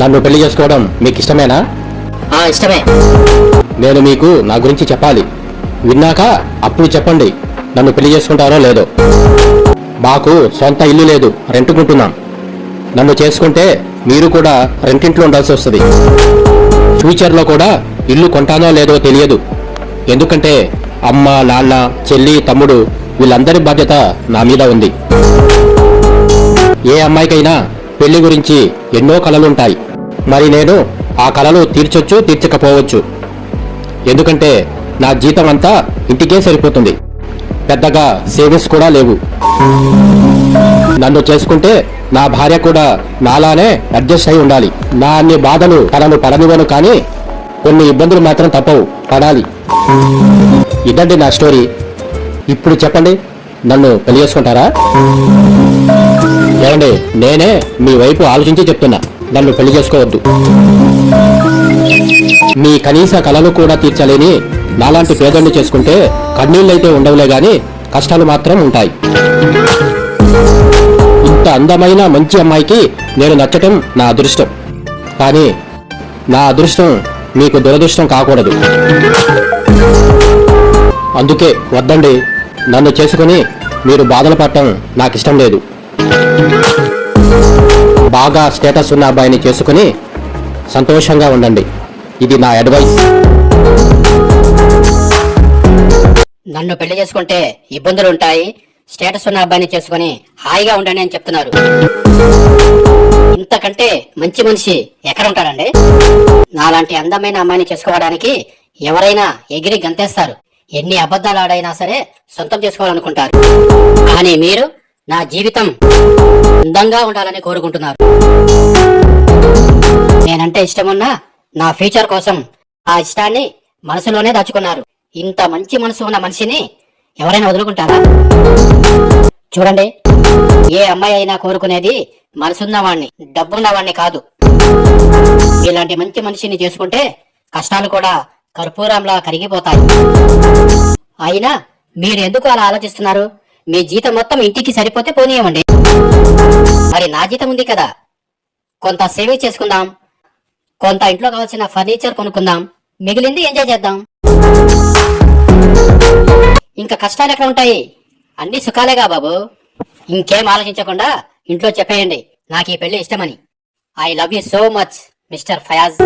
నన్ను పెళ్ళి చేసుకోవడం మీకు ఇష్టమేనా ఆ ఇష్టమే. నేను మీకు నా గురించి చెప్పాలి. విన్నాక అప్పుడు చెప్పండి నన్ను పెళ్ళి చేసుకుంటారో లేదో. మాకు సొంత ఇల్లు లేదు రెంటుకుంటున్నాం. నన్ను చేసుకుంటే మీరు కూడా రెంటింట్లో ఉండాల్సి వస్తుంది. ఫ్యూచర్లో కూడా ఇల్లు కొంటానో లేదో తెలియదు. ఎందుకంటే అమ్మ నాన్న చెల్లి తమ్ముడు వీళ్ళందరి బాధ్యత నా మీద ఉంది. ఏ అమ్మాయికైనా పెళ్ళి గురించి ఎన్నో కలలుంటాయి. మరి నేను ఆ కలలు తీర్చొచ్చు తీర్చకపోవచ్చు? ఎందుకంటే నా జీతం అంతా ఇంటికే సరిపోతుంది. పెద్దగా సేవింగ్స్ కూడా లేవు. నన్ను చేసుకుంటే నా భార్య కూడా నాలానే అడ్జస్ట్ అయి ఉండాలి. నా అన్ని బాధలు తనను పడనివ్వను కానీ కొన్ని ఇబ్బందులు మాత్రం తప్పవు పడాలి. ఇదండి నా స్టోరీ. ఇప్పుడు చెప్పండి. నన్ను పెళ్ళి చేసుకుంటారా? ఏమండి నేనే మీ వైపు ఆలోచించి చెప్తున్నా. నన్ను పెళ్ళి చేసుకోవద్దు. మీ కనీస కళలు కూడా తీర్చలేని నాలాంటి పేదల్ని చేసుకుంటే కన్నీళ్ళైతే ఉండవులే గాని కష్టాలు మాత్రం ఉంటాయి. ఇంత అందమైన మంచి అమ్మాయికి నేను నచ్చటం నా అదృష్టం. కానీ నా అదృష్టం మీకు దురదృష్టం కాకూడదు. అందుకే వద్దండి. నన్ను చేసుకుని మీరు బాధలు పడటం నాకు ఇష్టం లేదు. బాగా స్టేటస్ ఉన్న అబ్బాయిని చేసుకుని సంతోషంగా ఉండండి. ఇది నా అడ్వైస్ నన్ను పెళ్ళి చేసుకుంటే ఇబ్బందులు ఉంటాయి స్టేటస్ ఉన్న అబ్బాయిని చేసుకుని హాయిగా ఉండండి అని చెప్తున్నారు. ఇంతకంటే మంచి మనిషి ఎక్కడ ఉంటాడండి నాలాంటి అందమైన అమ్మాయిని చేసుకోవడానికి ఎవరైనా ఎగిరి గంతేస్తారు. ఎన్ని అబద్ధాలు ఆడైనా సరే సొంతం చేసుకోవాలనుకుంటారు. కానీ మీరు నా జీవితం అందంగా ఉండాలని కోరుకుంటున్నారు. నేనంటే ఇష్టమున్నా నా ఫ్యూచర్ కోసం ఆ ఇష్టాన్ని మనసులోనే దాచుకున్నారు. ఇంత మంచి మనసు ఉన్న మనిషిని ఎవరైనా వదులుకుంటారా? చూడండి ఏ అమ్మాయి అయినా కోరుకునేది మనసున్నవాణ్ణి డబ్బున్నవాణ్ణి కాదు. ఇలాంటి మంచి మనిషిని చేసుకుంటే కష్టాలు కూడా కర్పూరంలా కరిగిపోతాయి. అయినా మీరు ఎందుకు అలా ఆలోచిస్తున్నారు? మీ జీతం మొత్తం ఇంటికి సరిపోతే పోనీయమండి. మరి నా జీతం ఉంది కదా. కొంత సేవింగ్ చేసుకుందాం. కొంత ఇంట్లో కావాల్సిన ఫర్నిచర్ కొనుక్కుందాం. మిగిలింది ఎంజాయ్ చేద్దాం. ఇంకా కష్టాలు ఎక్కడ ఉంటాయి? అన్ని సుఖాలేగా బాబు. ఇంకేం ఆలోచించకుండా ఇంట్లో చెప్పేయండి. నాకు ఈ పెళ్ళి ఇష్టమని. I love you so much mister Fayaz